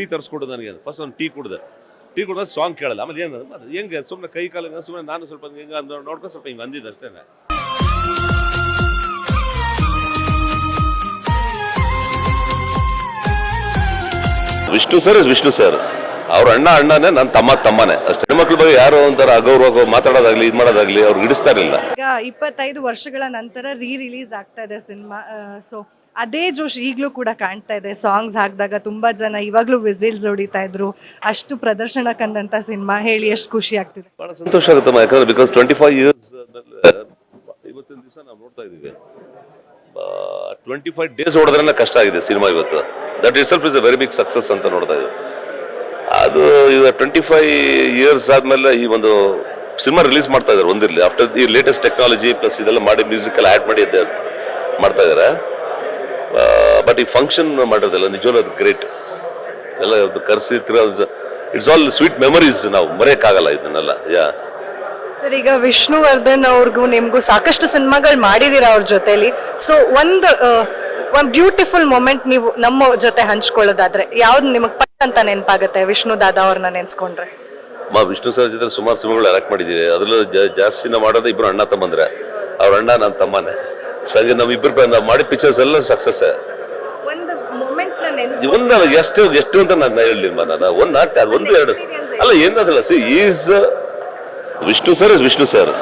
Tea ತರಿಸ್ಕೊಡು ನನಗೆ first ಒಂದು tea ಕುಡ್ದೆ. ಟೀ ಕುಡ್ದ ಸಾಂಗ್ ಕೇಳಲ್ಲ. ಆಮೇಲೆ ಏನು ಅದು? ಹೆಂಗೆ? ಸುಮ್ಮನೆ ಕೈ ಕಾಲ ಸುಮ್ಮನೆ ನಾನು ಸ್ವಲ್ಪ ಹೆಂಗ ಅಂದ್ರೆ ನೋಡ್ಕೊಂಡು ಸ್ವಲ್ಪ ಹಿಂಗೆ ಅಂದಿದ್ದು ಅಷ್ಟೇ Vishnu sir is Vishnu sir ಅವ್ರ ಅಣ್ಣ ಅಣ್ಣನೇ ನನ್ನ ತಮ್ಮ ತಮ್ಮನೇ. ಅಷ್ಟೇ. ಹೆಣ್ಮಕ್ಳ ಬಗ್ಗೆ ಯಾರು ಒಂಥರ ಅಗೌರವ ಮಾತಾಡೋದಾಗ್ಲಿ ಇದು ಮಾಡೋದಾಗ್ಲಿ ಅವ್ರು ಇಡಿಸ್ತಾ ಇರಲಿಲ್ಲ. ಈಗ ಇಪ್ಪತ್ತೈದು ವರ್ಷಗಳ ನಂತರ ರೀ ರಿಲೀಸ್ ಆಗ್ತಾ ಇದೆ ಸಿನಿಮಾ ಸೊ ಅದೇ ಜೋಶ್ ಈಗಲೂ ಕೂಡ ಕಾಣ್ತಾ ಇದೆ. ಸಾಂಗ್ಸ್ ಹಾಕಿದಾಗ ತುಂಬ ಜನ ಇವಾಗಲೂ ವಿಸಿಲ್ಸ್ ಹೊಡಿತಾ ಇದ್ರು. ಅಷ್ಟು ಪ್ರದರ್ಶನ ಕಂಡಂತ ಸಿನಿಮಾ. ಹೇಳಿ ಎಷ್ಟು ಖುಷಿ ಆಗ್ತಿದೆ. ಬಹಳ ಸಂತೋಷ ಆಗುತ್ತೆ ಯಾಕಂದ್ರೆ ಬಿಕಾಸ್ ಟ್ವೆಂಟಿ ಫೈವ್ ಇಯರ್ಸ್ ಇವತ್ತಿನ ದಿವಸ ನಾವು ನೋಡ್ತಾ ಇದ್ದೀವಿ. ಟ್ವೆಂಟಿ ಫೈವ್ ಡೇಸ್ ಹೊಡೆದ್ರೆ ಕಷ್ಟ ಆಗಿದೆ ಸಿನಿಮಾ ಇವತ್ತು. That itself is a very big success ಅಂತ ನೋಡ್ತಾ ಇದ್ದೀವಿ. ಅದು ಈಗ ಟ್ವೆಂಟಿ ಫೈವ್ ಇಯರ್ಸ್ ಆದ್ಮೇಲೆ ಈ ಒಂದು ಸಿನಿಮಾ ರಿಲೀಸ್ ಮಾಡ್ತಾ ಇದ್ದಾರೆ ಒಂದಿರಲಿ. ಆಫ್ಟರ್ ಈ ಲೇಟೆಸ್ಟ್ ಟೆಕ್ನಾಲಜಿ ಪ್ಲಸ್ ಇದೆಲ್ಲ ಮಾಡಿ ಮ್ಯೂಸಿಕ್ ಎಲ್ಲ ಆ್ಯಡ್ ಮಾಡಿ ಮಾಡ್ತಾ ಇದ್ದಾರೆ. ಬಟ್ ಈ ಫಂಕ್ಷನ್ ಮಾಡೋದಲ್ಲ ನಿಜವಾಗ್ಲೂ ಅದು ಗ್ರೇಟ್ ಎಲ್ಲ ಕರೆಸಿ ಇಟ್ಸ್ ಆಲ್ ಸ್ವೀಟ್ ಮೆಮರೀಸ್ ನಾವು ಮರೆಯಕ್ಕಾಗಲ್ಲ ಇದನ್ನೆಲ್ಲ ಯಾ ಸರ್ ಈಗ ವಿಷ್ಣುವರ್ಧನ್ ಅವ್ರಿಗೂ ನಿಮ್ಗೂ ಸಾಕಷ್ಟು ಸಿನಿಮಾಗಳು ಮಾಡಿದೀರಾ ಅವ್ರ ಜೊತೆಲಿ. ಸೊ ಒಂದು ಒಂದು ಬ್ಯೂಟಿಫುಲ್ ಮೊಮೆಂಟ್ ನೀವು ನಮ್ಮ ಜೊತೆ ಹಂಚ್ಕೊಳ್ಳೋದಾದ್ರೆ ಯಾವ್ದು ನಿಮಗೆ ಪಟ್ ಅಂತ ನೆನಪಾಗುತ್ತೆ ವಿಷ್ಣು ದಾದಾ ಅವ್ರನ್ನ ನೆನ್ಸ್ಕೊಂಡ್ರೆ? ಮಾ ವಿಷ್ಣು ಸರ್ ಜೊತೆ ಸುಮಾರು ಸಿನಿಮಾಗಳು ಆಕ್ಟ್ ಮಾಡಿದ್ದೀವಿ ಅದರಲ್ಲೂ ಜಾಸ್ತಿನ ಜಾಸ್ತಿ ನಾವು ಮಾಡೋದು ಇಬ್ಬರು ಅಣ್ಣ ತಮ್ಮಂದ್ರೆ. ಅವ್ರ ಅಣ್ಣ ನನ್ನ ತಮ್ಮನೇ. ಸರಿ ನಾವು ಇಬ್ಬರು ನಾವು ಮಾಡಿದ ಪಿಕ್ಚರ್ಸ್ ಎಲ್ಲ ಸಕ್ಸಸ್ ಒಂದು ಮೊಮೆಂಟ್ ಒಂದು ಎಷ್ಟು ಎಷ್ಟು ಅಂತ ನಾನು ಹೇಳಿ ನಾನು ಒಂದು ನಾಟ ಒಂದು ಎರಡು. ಅಲ್ಲ ಏನಾದ್ರಲ್ಲ C is Vishnu sir is Vishnu sir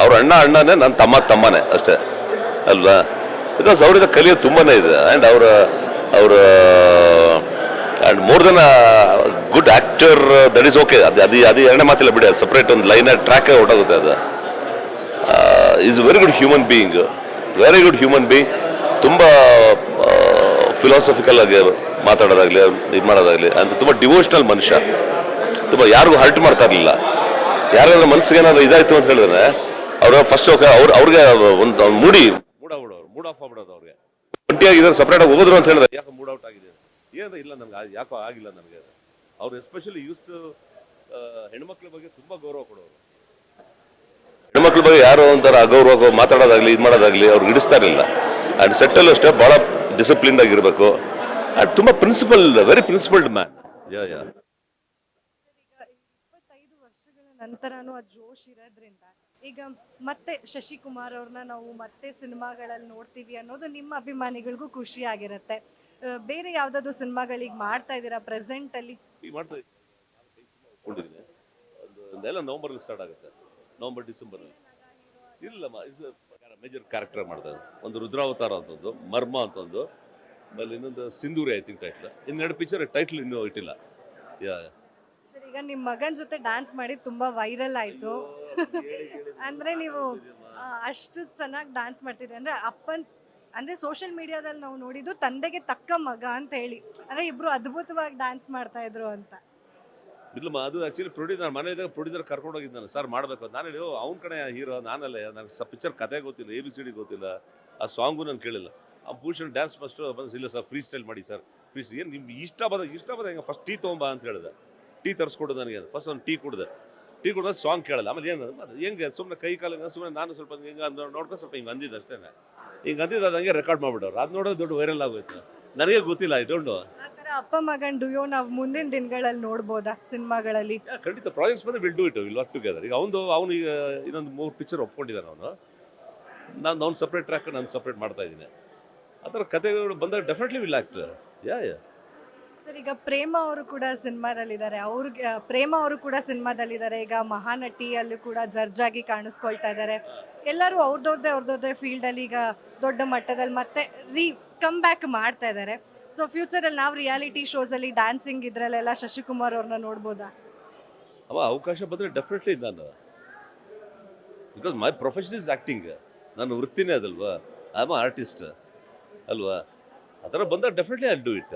ಅವ್ರ ಅಣ್ಣ ಅಣ್ಣನೇ ನನ್ನ ತಮ್ಮ ತಮ್ಮನೇ ಅಷ್ಟೇ. ಅಲ್ವಾ? ಬಿಕಾಸ್ ಅವರಿಂದ ಕಲಿಯೋದು ತುಂಬಾನೇ ಇದೆ. ಆ್ಯಂಡ್ ಅವರ ಅವರ and more than good actor that is okay ಅದು ಅದು ಅದು ಎರಡನೇ ಮಾತಿಲ್ಲ ಬಿಡಿ ಸಪ್ರೇಟ್ ಒಂದು ಲೈನ್ ಟ್ರ್ಯಾಕ್ ಹೊಟ್ಟೋಗುತ್ತೆ ಅದು. Is very good human being very good human being ತುಂಬ ಫಿಲಾಸಫಿಕಲ್ ಆಗಿ ಮಾತಾಡೋದಾಗ್ಲಿ ಇದು ಮಾಡೋದಾಗ್ಲಿ. ಅಂತ ತುಂಬ ಡಿವೋಷನಲ್ ಮನುಷ್ಯ. ತುಂಬ ಯಾರಿಗೂ ಹರ್ಟ್ ಮಾಡ್ತಾ ಇರಲಿಲ್ಲ. ಯಾರಾದ್ರೂ ಮನಸ್ಸಿಗೆ ಏನಾದ್ರು ಇದಾಯ್ತು ಅಂತ ಹೇಳಿದ್ರೆ ಅವ್ರ ಫಸ್ಟ್ ಅವ್ರ ಅವ್ರಿಗೆ ಒಂದು ಮೂಡಿ. ಮೂಡ್ ಆಗ್ಬಿಡೋರು ಮೂಡ್ ಆಫ್ ಆಗ್ಬಿಡೋದು ಅವ್ರಿಗೆ. ಒಂಟಿಯಾಗಿದ್ದಾರೆ ಸಪ್ರೇಟ್ ಆಗಿ ಹೋಗೋದ್ರು ಅಂತ ಹೇಳಿದ್ರೆ. ಯಾಕೆ ಮೂಡ್ ಔಟ್ ಆಗಿದೆ? ಏನು ಇಲ್ಲ ನನಗೆ ಯಾಕೋ ಆಗಿಲ್ಲ ನನಗೆ ಅವ್ರು ಎಸ್ಪೆಷಲಿ ಯೂಸ್ ಟು ಹೆಣ್ಮಕ್ಳ ಬಗ್ಗೆ ತುಂಬಾ ಗೌರವ ಕೊಡೋರು. ಬಗ್ಗೆ ಯಾರೋ ಒಂಥರ ಅಗೌರವ ಮಾತಾಡೋದಾಗಲಿ ಇದು ಮಾಡೋದಾಗಲಿ ಅವ್ರಿಗೆ ಹಿಡಿಸ್ತಾ ಇರಲಿಲ್ಲ. ಅಂಡ್ ಸೆಟ್ಟಲ್ಲೂ ಅಷ್ಟೇ ಭಾಳ ಡಿಸಿಪ್ಲಿನ್ ಆಗಿರಬೇಕು. ಆ್ಯಂಡ್ ತುಂಬ principle very principled man yeah yeah ಇಪ್ಪತ್ತೈದು ವರ್ಷಗಳ ನಂತರನೂ ಆ ಜೋಶ್ ಇರೋದ್ರಿಂದ ಈಗ ಮತ್ತೆ ಶಶಿಕುಮಾರ್ ಅವ್ರನ್ನ ನಾವು ಮತ್ತೆ ಸಿನಿಮಾಗಳಲ್ಲಿ ನೋಡ್ತೀವಿ ಅನ್ನೋದು ನಿಮ್ಮ ಅಭಿಮಾನಿಗಳಿಗೂ ಖುಷಿ ಆಗಿರುತ್ತೆ. ಬೇರೆ ಯಾವ್ದಾದ್ರು ಸಿನಿಮಾಗಳಿಗೆ ಮಾಡ್ತಾ ಇದ್ದೀರಾ? ಪ್ರೆಸೆಂಟ್ ಅಲ್ಲಿ? ಈಗ ಮಾಡ್ತಾ ಇದ್ದೀನಿ ಒಪ್ಕೊಂಡಿದ್ದೀನಿ ಒಂದು ಒಂದೆಲ್ಲ ನವಂಬರಲ್ಲಿ ಸ್ಟಾರ್ಟ್ ಆಗುತ್ತೆ. ನವಂಬರ್ ಡಿಸೆಂಬರ್ ಇಲ್ಲಮ್ಮ ಮೇಜರ್ ಕ್ಯಾರೆಕ್ಟರ್ ಮಾಡ್ತಾರೆ ಒಂದು ರುದ್ರಾವತಾರ ಅಂತಂದು ಮರ್ಮ ಅಂತಂದು ಆಮೇಲೆ ಇನ್ನೊಂದು ಸಿಂಧೂರಿ ಐತಿ ಟೈಟ್ಲ್ ಇನ್ನೆರಡು ಪಿಕ್ಚರ್ ಟೈಟ್ಲ್ ಇನ್ನೂ ಇಟ್ಟಿಲ್ಲ. ಯಾ ಸರ್ ಈಗ ನಿಮ್ಮ ಮಗನ ಜೊತೆ ಡ್ಯಾನ್ಸ್ ಮಾಡಿ ತುಂಬಾ ವೈರಲ್ ಆಯ್ತು. ಅಂದ್ರೆ ನೀವು ಆ, ಅಷ್ಟು ಚೆನ್ನಾಗಿ ಡ್ಯಾನ್ಸ್ ಮಾಡ್ತೀರಿ ಅಂದ್ರೆ ಅಪ್ಪನ್ ಅಂದ್ರೆ ಸೋಷಿಯಲ್ ಮೀಡಿಯಾದಲ್ಲಿ ನಾವು ನೋಡಿದ್ದು ತಂದೆಗೆ ತಕ್ಕ ಮಗ ಅಂತ ಹೇಳಿ. ಅಂದ್ರೆ ಇಬ್ರು ಅದ್ಭುತವಾಗಿ ಡ್ಯಾನ್ಸ್ ಮಾಡ್ತಾ ಇದ್ರು ಅಂತ. ಇಲ್ಲಮ್ಮ, ಅದು ಆ್ಯಕ್ಚುಲಿ ಪ್ರೊಡ್ಯೂಸರ್ ನಾನು ಮನೆಯಿದ್ದಾಗ ಪ್ರೊಡ್ಯೂಸರ್ ಕರ್ಕೊಂಡು ಹೋಗಿದ್ದಾನೆ ಸರ್ ಮಾಡಬೇಕು ನಾನು ಹೇಳಿ ಅವ್ನ ಕಡೆ ಹೀರೋ ನಾನಲ್ಲೇ, ನನಗೆ ಸ ಪಿಕ್ಚರ್ ಕತೆ ಗೊತ್ತಿಲ್ಲ ಎ ಬಿ ಸಿ ಡಿ ಗೊತ್ತಿಲ್ಲ, ಆ ಸಾಂಗು ನಾನು ಕೇಳಿಲ್ಲ. ಆ ಭೂಷಣ್ ಡ್ಯಾನ್ಸ್ ಮಾಸ್ಟರ್ ಬಂದು, ಇಲ್ಲ ಸರ್ ಫ್ರೀ ಸ್ಟೈಲ್ ಮಾಡಿ ಸರ್ ಫ್ರೀ ಏನು ನಿಮ್ಗೆ ಇಷ್ಟ ಬಂದ ಇಷ್ಟ ಬಂದ ಹೆಂಗೆ ಫಸ್ಟ್ ಟೀ ತೊಗೊಂಬ ಅಂತ ಹೇಳಿದೆ. ಟೀ ತರಿಸ್ಕೊಡು ನನಗೆ ಫಸ್ಟ್ ಒಂದು ಟೀ ಕುಡ್ದೆ. ಟೀ ಕುಡ್ದ ಸಾಂಗ್ ಕೇಳಲ್ಲ, ಆಮೇಲೆ ಏನು ಹೆಂಗೆ ಸುಮ್ಮನೆ ಕೈ ಕಾಲ ಸುಮ್ಮನೆ ನಾನು ಸ್ವಲ್ಪ ಹಿಂಗೆ ಅಂದ್ರೆ ನೋಡ್ಕೊಂಡು ಸ್ವಲ್ಪ ಹಿಂಗೆ ಅಂದಿದ್ದು ಅಷ್ಟೇ ಹಿಂಗೆ ಅಂದಿದ್ದು ಅದು ಹಂಗೆ ರೆಕಾರ್ಡ್ ಮಾಡಿಬಿಡೋರು ಅದು ನೋಡೋದು ದೊಡ್ಡ ವೈರಲ್ ಆಗೋಯ್ತು. ನನಗೆ ಗೊತ್ತಿಲ್ಲ ಐ ಡೋಂಟ್ ಅಪ್ಪ ಮಗನ್ ಡುಯೋ ನಾವು ಮುಂದಿನ ದಿನಗಳಲ್ಲಿ ನೋಡ್ಬೋದಾ ಸಿನಿಮಾಗಳಲ್ಲಿ? ಖಂಡಿತ. ಪ್ರಾಜೆಕ್ಟ್ಸ್ ಬಂದ್ರೆ will do it will work together ಈಗ ಅವನು ಅವನು ಈಗ ಇನ್ನೊಂದು ಮೂರು ಪಿಕ್ಚರ್ ಒಪ್ಕೊಂಡಿದ್ದಾನೆ ಅವನು. ನಾನು ಅವ್ನು ಸಪ್ರೇಟ್ ಟ್ರ್ಯಾಕ್ ನಾನು ಸಪ್ರೇಟ್ ಮಾಡ್ತಾ ಇದ್ದೀನಿ. ಆ ಥರ ಕಥೆಗಳು ಬಂದಾಗ definitely will act yeah yeah sir ಈಗ ಪ್ರೇಮ ಅವರು ಕೂಡ ಸಿನಿಮಾದಲ್ಲಿದ್ದಾರೆ. ಅವ್ರಿಗೆ ಪ್ರೇಮ ಅವರು ಕೂಡ ಸಿನಿಮಾದಲ್ಲಿದ್ದಾರೆ. ಈಗ ಮಹಾನಟಿಯಲ್ಲೂ ಕೂಡ ಜರ್ಜಾಗಿ ಆಗಿ ಕಾಣಿಸ್ಕೊಳ್ತಾ ಇದ್ದಾರೆ. ಎಲ್ಲರೂ ಅವ್ರದವ್ರದ್ದೇ ಅವ್ರದ್ದೇ ಫೀಲ್ಡಲ್ಲಿ ಈಗ ದೊಡ್ಡ ಮಟ್ಟದಲ್ಲಿ ಮತ್ತೆ ರೀ ಕಮ್ ಬ್ಯಾಕ್ ಮಾಡ್ತಾ ಇದ್ದಾರೆ. ಸೊ ಫ್ಯೂಚರಲ್ಲಿ ನಾವು ರಿಯಾಲಿಟಿ ಶೋಸಲ್ಲಿ ಡ್ಯಾನ್ಸಿಂಗ್ ಇದ್ರಲ್ಲೆಲ್ಲ ಶಶಿಕುಮಾರ್ ಅವ್ರನ್ನ ನೋಡ್ಬೋದಾ? ಅವ ಅವಕಾಶ ಬಂದರೆ ಡೆಫಿನೆಟ್ಲಿ ನಾನು. Because my profession is acting ನನ್ನ ವೃತ್ತಿನೇ ಅದಲ್ವಾ? ಐ ಆಮ್ ಆರ್ಟಿಸ್ಟ್ ಅಲ್ವಾ? ಆ ಥರ ಬಂದಾಗ ಡೆಫಿನೆಟ್ಲಿ ಐ ಡೂ ಇಟ್